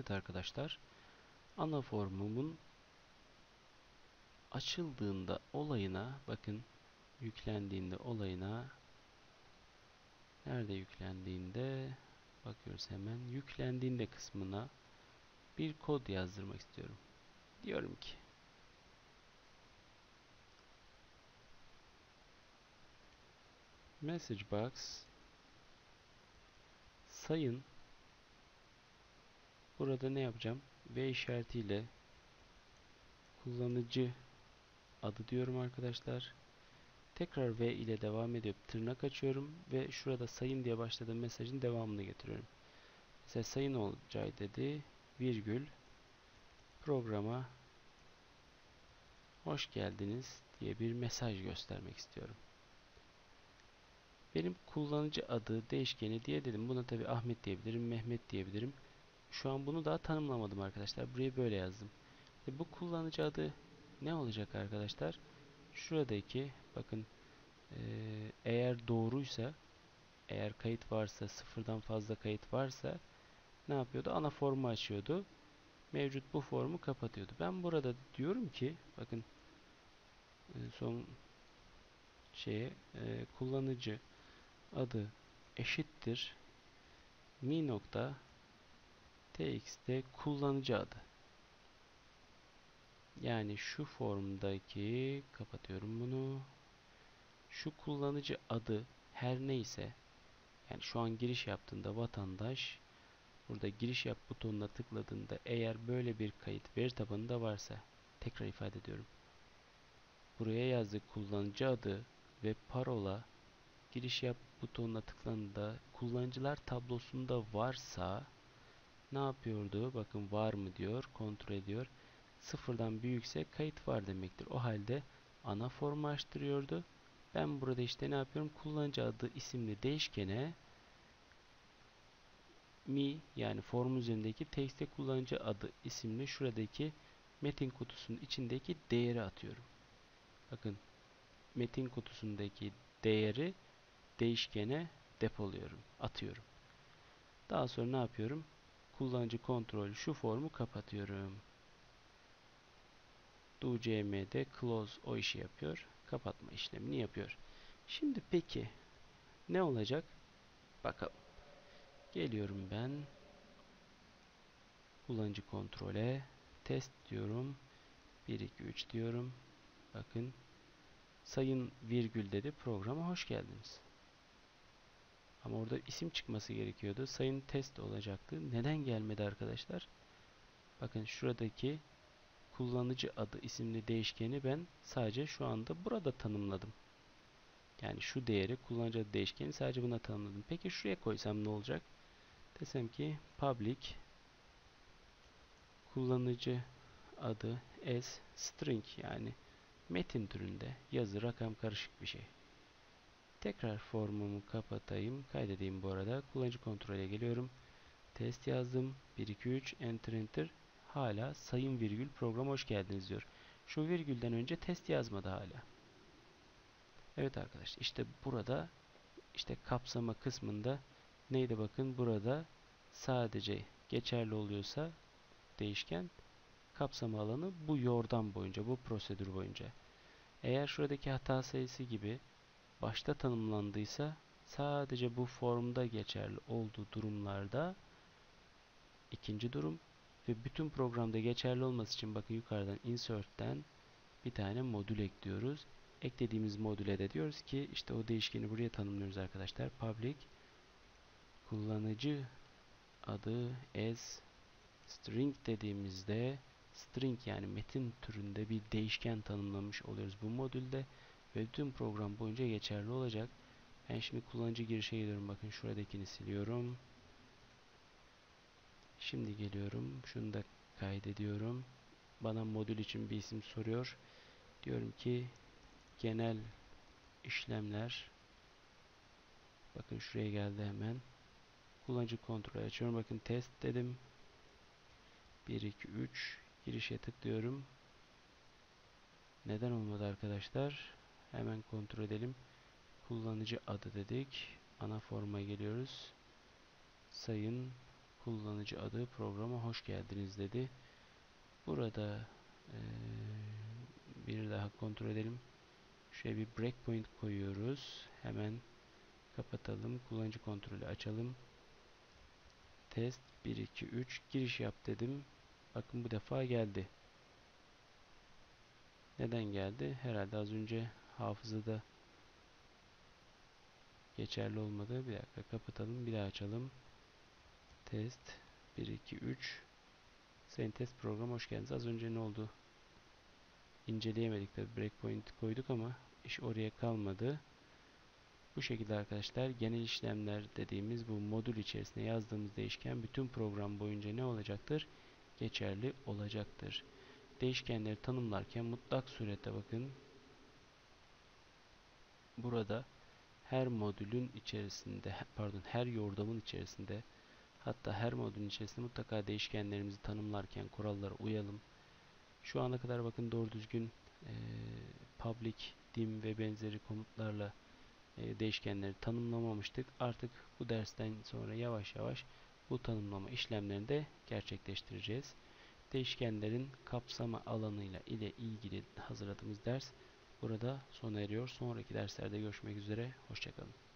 Evet arkadaşlar. Ana formumun açıldığında olayına bakın yüklendiğinde olayına nerede yüklendiğinde bakıyoruz hemen yüklendiğinde kısmına bir kod yazdırmak istiyorum. Diyorum ki message box sayın burada ne yapacağım? V işaretiyle kullanıcı adı diyorum arkadaşlar. Tekrar V ile devam edip tırnak açıyorum ve şurada sayın diye başladığım mesajın devamını getiriyorum. Mesela sayın olacağı dedi virgül programa hoş geldiniz diye bir mesaj göstermek istiyorum. Benim kullanıcı adı değişkeni diye dedim. Buna tabi Ahmet diyebilirim, Mehmet diyebilirim. Şu an bunu daha tanımlamadım arkadaşlar. Burayı böyle yazdım. E bu kullanıcı adı ne olacak arkadaşlar? Şuradaki bakın e, eğer doğruysa eğer kayıt varsa sıfırdan fazla kayıt varsa ne yapıyordu? Ana formu açıyordu. Mevcut bu formu kapatıyordu. Ben burada diyorum ki bakın e, son şeye e, kullanıcı adı eşittir mi nokta txt kullanıcı adı. Yani şu formdaki kapatıyorum bunu. Şu kullanıcı adı her neyse yani şu an giriş yaptığında vatandaş burada giriş yap butonuna tıkladığında eğer böyle bir kayıt veri tabanında varsa tekrar ifade ediyorum. Buraya yazdık kullanıcı adı ve parola giriş yap butonuna tıklandığında kullanıcılar tablosunda varsa ne yapıyordu? Bakın var mı diyor. Kontrol ediyor. Sıfırdan büyükse kayıt var demektir. O halde ana formu açtırıyordu. Ben burada işte ne yapıyorum? Kullanıcı adı isimli değişkene mi yani form üzerindeki text'e kullanıcı adı isimli şuradaki metin kutusunun içindeki değeri atıyorum. Bakın metin kutusundaki değeri değişkene depoluyorum, atıyorum. Daha sonra ne yapıyorum? Kullanıcı kontrolü şu formu kapatıyorum. DoCM'de close o işi yapıyor. Kapatma işlemini yapıyor. Şimdi peki ne olacak? Bakalım. Geliyorum ben. Kullanıcı kontrole. Test diyorum. 1, 2, 3 diyorum. Bakın. Sayın virgül dedi. Programa hoş geldiniz. Ama orada isim çıkması gerekiyordu. Sayın test olacaktı. Neden gelmedi arkadaşlar? Bakın şuradaki kullanıcı adı isimli değişkeni ben sadece şu anda burada tanımladım. Yani şu değeri kullanıcı adı değişkeni sadece buna tanımladım. Peki şuraya koysam ne olacak? Desem ki public kullanıcı adı as string yani metin türünde yazı rakam karışık bir şey. Tekrar formumu kapatayım. Kaydedeyim bu arada. Kullanıcı kontrole geliyorum. Test yazdım. 1 2 3 enter enter. Hala sayın virgül program hoş geldiniz diyor. Şu virgülden önce test yazmadı hala. Evet arkadaşlar işte burada işte kapsama kısmında neydi bakın burada sadece geçerli oluyorsa değişken kapsama alanı bu yordam boyunca bu prosedür boyunca. Eğer şuradaki hata sayısı gibi başta tanımlandıysa sadece bu formda geçerli olduğu durumlarda ikinci durum ve bütün programda geçerli olması için bakın yukarıdan insert'ten bir tane modül ekliyoruz. Eklediğimiz modüle de diyoruz ki işte o değişkeni buraya tanımlıyoruz arkadaşlar. Public kullanıcı adı as string dediğimizde string yani metin türünde bir değişken tanımlamış oluyoruz bu modülde ve bütün program boyunca geçerli olacak. Ben şimdi kullanıcı girişe geliyorum. Bakın şuradakini siliyorum. Şimdi geliyorum. Şunu da kaydediyorum. Bana modül için bir isim soruyor. Diyorum ki genel işlemler bakın şuraya geldi hemen. Kullanıcı kontrol açıyorum. Bakın test dedim. 1 2 3 girişe tıklıyorum. Neden olmadı arkadaşlar? Hemen kontrol edelim. Kullanıcı adı dedik. Ana forma geliyoruz. Sayın kullanıcı adı programa hoş geldiniz dedi. Burada e, bir daha kontrol edelim. Şuraya bir breakpoint koyuyoruz. Hemen kapatalım. Kullanıcı kontrolü açalım. Test 1 2 3 giriş yap dedim. Bakın bu defa geldi. Neden geldi? Herhalde az önce hafızada geçerli olmadı. Bir dakika kapatalım. Bir daha açalım. Test 1 2 3 Sayın test programı hoş geldiniz. Az önce ne oldu? İnceleyemedik tabi breakpoint koyduk ama iş oraya kalmadı. Bu şekilde arkadaşlar genel işlemler dediğimiz bu modül içerisinde yazdığımız değişken bütün program boyunca ne olacaktır? Geçerli olacaktır. Değişkenleri tanımlarken mutlak surette bakın burada her modülün içerisinde pardon her yordamın içerisinde hatta her modülün içerisinde mutlaka değişkenlerimizi tanımlarken kurallara uyalım. Şu ana kadar bakın doğru düzgün e, public, dim ve benzeri komutlarla e, değişkenleri tanımlamamıştık. Artık bu dersten sonra yavaş yavaş bu tanımlama işlemlerini de gerçekleştireceğiz. Değişkenlerin kapsama alanıyla ile ilgili hazırladığımız ders burada sona eriyor. Sonraki derslerde görüşmek üzere. Hoşçakalın.